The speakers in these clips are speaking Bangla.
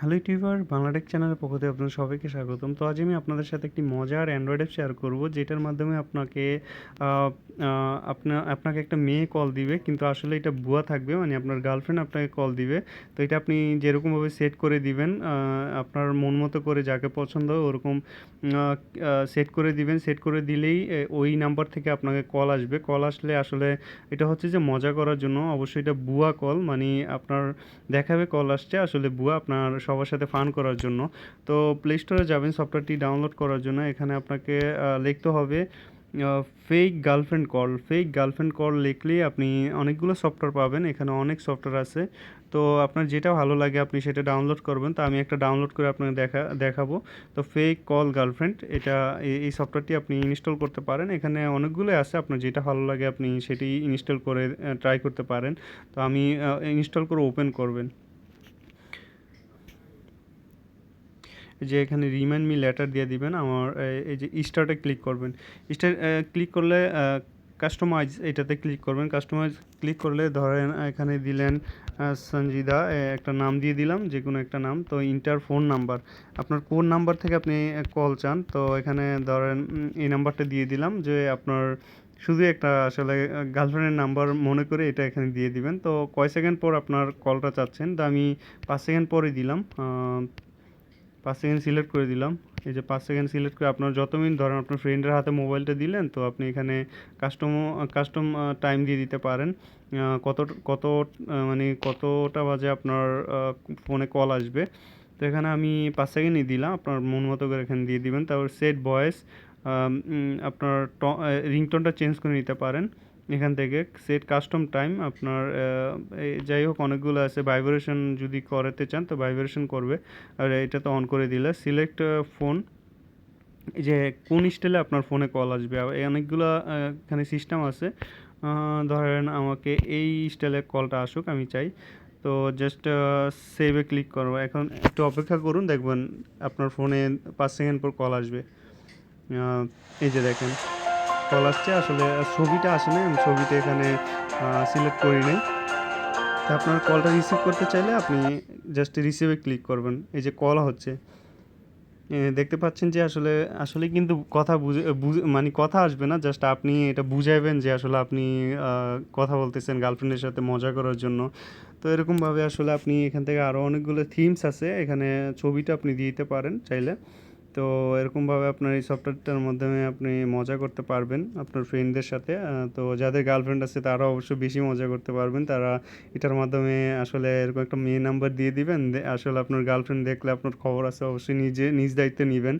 হ্যালো ইউটিউবার বাংলাটেক চ্যানেলের পক্ষ থেকে আপনাদের সবাইকে স্বাগতম। তো আজ আমি আপনাদের সাথে একটি মজার অ্যান্ড্রয়েড অ্যাপ শেয়ার করব, যেটার মাধ্যমে আপনাকে আপনা, আপনাকে একটা মেয়ে কল দিবে, কিন্তু আসলে এটা বুয়া থাকবে মানে আপনার গার্লফ্রেন্ড আপনাকে কল দিবে। তো এটা আপনি যেরকমভাবে সেট করে দিবেন আপনার মন মতো করে যাকে পছন্দ হয় ওরকম সেট করে দিবেন। সেট করে দিলেই ওই নাম্বার থেকে আপনাকে কল আসবে। কল আসলে আসলে এটা হচ্ছে যে মজা করার জন্য অবশ্যই এটা বুয়া কল মানে আপনার দেখাবে কল আসছে, আসলে বুয়া আপনার সবার সাথে ফান করার জন্য। তো প্লে স্টোরে যাবেন সফটওয়্যারটি ডাউনলোড করার জন্য। এখানে আপনাকে লিখতে হবে fake girlfriend call fake girlfriend call লিখলেই আপনি অনেকগুলো সফটওয়্যার পাবেন। এখানে অনেক সফটওয়্যার আছে। তো আপনার যেটা ভালো লাগে আপনি সেটা ডাউনলোড করবেন। তো আমি একটা ডাউনলোড করে আপনাকে দেখা, দেখাবো। তো ফেক কল গার্লফ্রেন্ড এটা এই সফটওয়্যারটি আপনি ইনস্টল করতে পারেন। এখানে অনেকগুলোই আছে। আপনার যেটা ভালো লাগে আপনি সেটি ইনস্টল করে ট্রাই করতে পারেন। তো আমি ইনস্টল করে ওপেন করবেন। যে এখানে রিমাইন্ড মি লেটার দিয়ে দিবেন, আমার এই যে স্টার্টে ক্লিক করবেন। স্টার ক্লিক করলে কাস্টমাইজ এটাতে ক্লিক করবেন। কাস্টমাইজ ক্লিক করলে ধরেন এখানে দিলেন সঞ্জিদা একটা নাম দিয়ে দিলাম যে কোনো একটা নাম। তো ইন্টার ফোন নাম্বার আপনার কোন নাম্বার থেকে আপনি কল চান। তো এখানে ধরেন এই নাম্বারটা দিয়ে দিলাম যে আপনার শুধু একটা আসলে গার্লফ্রেন্ডের নাম্বার মনে করে এটা এখানে দিয়ে দিবেন। তো কয় সেকেন্ড পর আপনার কলটা চাচ্ছেন? তো আমি পাঁচ সেকেন্ড পরে দিলাম। পাঁচ সেকেন্ড সিলেক্ট করে দিলাম। এই যে পাঁচ সেকেন্ড সিলেক্ট করে আপনার যত মিনিট ধরেন আপনার ফ্রেন্ডের হাতে মোবাইলটা দিলেন, তো আপনি এখানে কাস্টম কাস্টম টাইম দিয়ে দিতে পারেন। কত কত মানে কতটা বাজে আপনার ফোনে কল আসবে। তো এখানে আমি পাঁচ সেকেন্ডই দিলাম, আপনার মন মতো করে এখানে দিয়ে দিবেন। তারপর সেট ভয়েস আপনার রিংটোনটা চেঞ্জ করে নিতে পারেন। এখান থেকে সেট কাস্টম টাইম আপনার যাই হোক অনেকগুলো আছে। ভাইব্রেশন যদি করাতে চান তো ভাইব্রেশন করবে। আর এটা তো অন করে দিলে সিলেক্ট ফোন যে কোন স্টাইলে আপনার ফোনে কল আসবে। এই অনেকগুলো এখানে সিস্টেম আছে। ধরেন আমাকে এই স্টাইলে কলটা আসুক, আমি চাই। তো জাস্ট সেভে ক্লিক করব। এখন একটু অপেক্ষা করুন, দেখবেন আপনার ফোনে পাঁচ সেকেন্ড পর কল আসবে। এই যে দেখেন। কল আসছে। আসলে ছবিটা আসে না আমি ছবিটা এখানে সিলেক্ট করি নাই। তা আপনার কলটা রিসিভ করতে চাইলে আপনি জাস্ট রিসিভে ক্লিক করবেন। এই যে কল হচ্ছে। দেখতে পাচ্ছেন যে আসলে আসলে কিন্তু কথা বুঝে মানে কথা আসবে না। জাস্ট আপনি এটা বুঝাইবেন যে আসলে আপনি কথা বলতেছেন গার্লফ্রেন্ডের সাথে মজা করার জন্য। তো এরকমভাবে আসলে আপনি এখান থেকে আরও অনেকগুলো থিমস আছে। এখানে ছবিটা আপনি দিতে পারেন চাইলে। তো এরকমভাবে আপনার এই সফটওয়্যারটার মাধ্যমে আপনি মজা করতে পারবেন আপনার ফ্রেন্ডদের সাথে। তো যাদের গার্লফ্রেন্ড আছে তারা অবশ্যই বেশি মজা করতে পারবেন। তারা এটার মাধ্যমে আসলে এরকম একটা মেয়ে নাম্বার দিয়ে দিবেন। আসলে আপনার গার্লফ্রেন্ড দেখলে আপনার খবর আছে, অবশ্যই নিজে, নিজ দায়িত্বে নেবেন।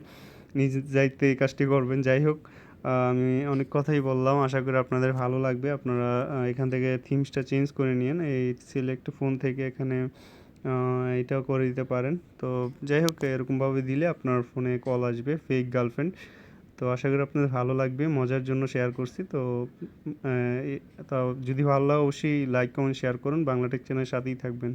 নিজ দায়িত্বে এই কাজটি করবেন। যাই হোক আমি অনেক কথাই বললাম। আশা করি আপনাদের ভালো লাগবে। আপনারা এখান থেকে থিমসটা চেঞ্জ করে নিন এই সিলেক্ট ফোন থেকে এখানে এটাও করে দিতে পারেন। তো যাই হোক, এরকমভাবে দিলে আপনার ফোনে কল আসবে ফেক গার্লফ্রেন্ড তো আশা করি আপনাদের ভালো লাগবে, মজার জন্য শেয়ার করছি। তো তাও যদি ভালো লাগে অবশ্যই লাইক কমেন্ট শেয়ার করুন। বাংলা টেক চ্যানেলের সাথেই থাকবেন।